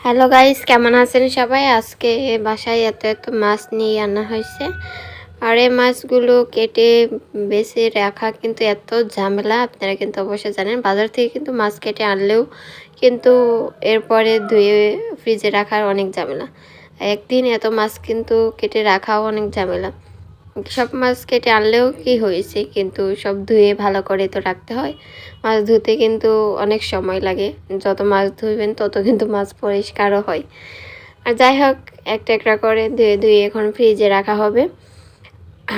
Hello guys কেমন আছেন সবাই? আজকে বাসায় এত এত মাছ নিয়ে আনা হয়েছে। আর এই মাছগুলো কেটে বেছে রাখা কিন্তু এত ঝামেলা। আপনারা কিন্তু অবশ্যই জানেন, বাজার থেকে কিন্তু মাছ কেটে আনলেও কিন্তু এরপরে ধুয়ে ফ্রিজে রাখার অনেক ঝামেলা। একদিন এত মাছ কিন্তু কেটে রাখাও অনেক ঝামেলা। সব মাছ কেটে আনলেও কি হয়েছে? কিন্তু সব ধুয়ে ভালো করে তো রাখতে হয়। মাছ ধুতে কিন্তু অনেক সময় লাগে। যত মাছ ধুইবেন, তত কিন্তু মাছ পরিষ্কারও হয়। আর যাই হোক, একটা একটা করে ধুয়ে ধুয়ে এখন ফ্রিজে রাখা হবে।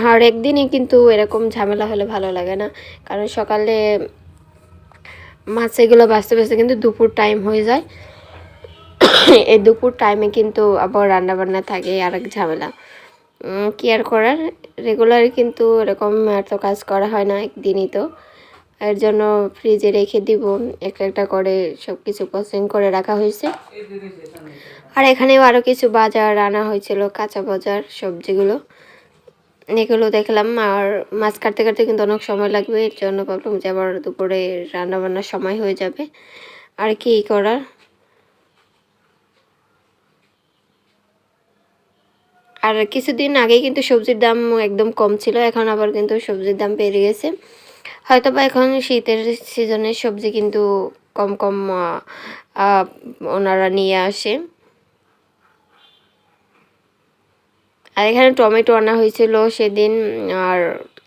আর একদিনই কিন্তু এরকম ঝামেলা হলে ভালো লাগে না। কারণ সকালে মাছ এগুলো বাঁচতে বাঁচতে কিন্তু দুপুর টাইম হয়ে যায়। এই দুপুর টাইমে কিন্তু আবার রান্না বান্না থাকে আর এক ঝামেলা। কি আর করার। রেগুলার কিন্তু এরকম এত কাজ করা হয় না একদিনই তো। এর জন্য ফ্রিজে রেখে দিব একটা একটা করে সব কিছু পছন্দ করে রাখা হয়েছে। আর এখানেও আরও কিছু বাজার আনা হয়েছিল, কাঁচা বাজার, সবজিগুলো। এগুলো দেখলাম, আর মাছ কাটতে কাটতে কিন্তু অনেক সময় লাগবে। এর জন্য ভাবলাম যে আবার দুপুরে রান্না বান্নার সময় হয়ে যাবে। আর কি করার? আর কিছুদিন আগে কিন্তু সবজির দাম একদম কম ছিল, এখন আবার কিন্তু সবজির দাম বেড়ে গেছে। হয়তো বা এখন শীতের সিজনে সবজি কিন্তু কম কম ওনারা নিয়ে আসে। আর এখানে টমেটো আনা হয়েছিল সেদিন, আর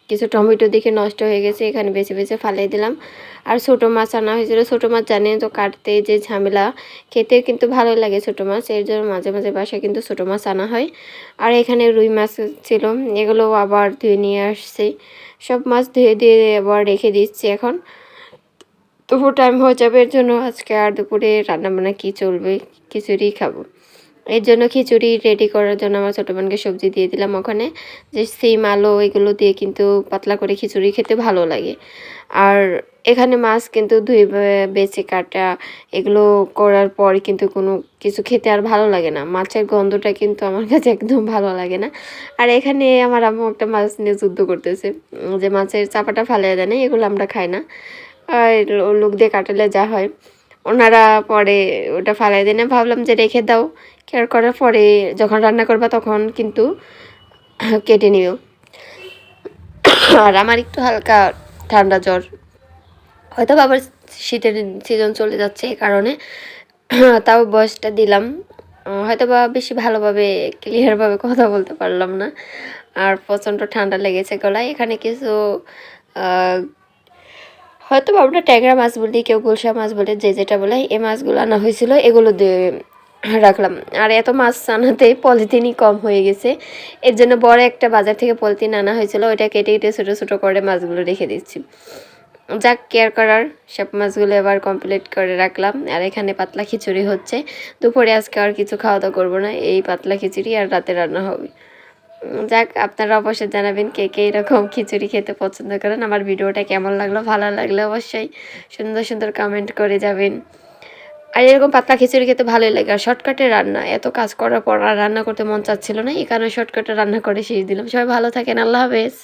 কিছু টমেটো দেখে নষ্ট হয়ে গেছে, এখানে বেছে বেছে ফালিয়ে দিলাম। আর ছোটো মাছ আনা হয়েছিল। ছোটো মাছ জানেন তো কাটতে যে ঝামেলা খেতে কিন্তু ভালো লাগে ছোটো মাছ। এর জন্য মাঝে মাঝে বাসায় কিন্তু ছোটো মাছ আনা হয়। আর এখানে রুই মাছ ছিল, এগুলো আবার ধুয়ে নিয়ে আসছি। সব মাছ ধুয়ে দিয়ে আবার রেখে দিচ্ছি এখন। দুপুর টাইম হয়ে যাবে, এর জন্য আজকে আর দুপুরে রান্নাবান্না কী চলবে, খিচুড়ি খাব। এর জন্য খিচুড়ি রেডি করার জন্য আমার ছোটো বোনকে সবজি দিয়ে দিলাম ওখানে। যে সিম, আলো এগুলো দিয়ে কিন্তু পাতলা করে খিচুড়ি খেতে ভালো লাগে। আর এখানে মাছ কিন্তু ধুয়ে বেছে কাটা এগুলো করার পর কিন্তু কোনো কিছু খেতে আর ভালো লাগে না। মাছের গন্ধটা কিন্তু আমার কাছে একদম ভালো লাগে না। আর এখানে আমার আম্মু একটা মাছ নিয়ে যুদ্ধ করতেছে। যে মাছের চাপাটা ফালিয়ে দেয় না এগুলো আমরা খাই না। আর লোক দিয়ে কাটালে যা হয়। ওনারা পরে ওটা ফালাই দেয়। না ভাবলাম যে রেখে দাও। কেয়ার করার পরে যখন রান্না করবা তখন কিন্তু কেটে নিও। আর আমার একটু হালকা ঠান্ডা জ্বর। হয়তো আবার শীতের সিজন চলে যাচ্ছে এই কারণে। তাও বয়সটা দিলাম। হয়তো বা বেশি ভালোভাবে ক্লিয়ারভাবে কথা বলতে পারলাম না। আর প্রচণ্ড ঠান্ডা লেগেছে গলায়। এখানে কিছু হয়তো আমরা ট্যাংরা মাছ বলি, কেউ গুলশা মাছ বলে, যে যেটা বলে, এই মাছগুলো আনা হয়েছিল, এগুলো দিয়ে রাখলাম। আর এত মাছ আনাতে পলিথিনই কম হয়ে গেছে। এর জন্য বড় একটা বাজার থেকে পলিথিন আনা হয়েছিল, ওইটা কেটে কেটে ছোটো ছোটো করে মাছগুলো রেখে দিচ্ছি। যাক কেয়ার করার, সব মাছগুলো এবার কমপ্লিট করে রাখলাম। আর এখানে পাতলা খিচুড়ি হচ্ছে। দুপুরে আজকে আর কিছু খাওয়া দাওয়া করব না, এই পাতলা খিচুড়ি আর রাতে রান্না হবে। যাক, আপনারা অবশ্যই জানাবেন কে কে এরকম খিচুড়ি খেতে পছন্দ করেন। আমার ভিডিওটা কেমন লাগল? ভালো লাগলে অবশ্যই সুন্দর সুন্দর কমেন্ট করে যাবেন। আর এরকম পাতলা খিচুড়ি খেতে ভালোই লাগে। আর শর্টকাটে রান্না, এত কাজ করার পর আর রান্না করতে মন চাচ্ছিল না। এই কারণে শর্টকাটে রান্না করে শেষ দিলাম। সবাই ভালো থাকেন। আল্লাহ হাফেজ।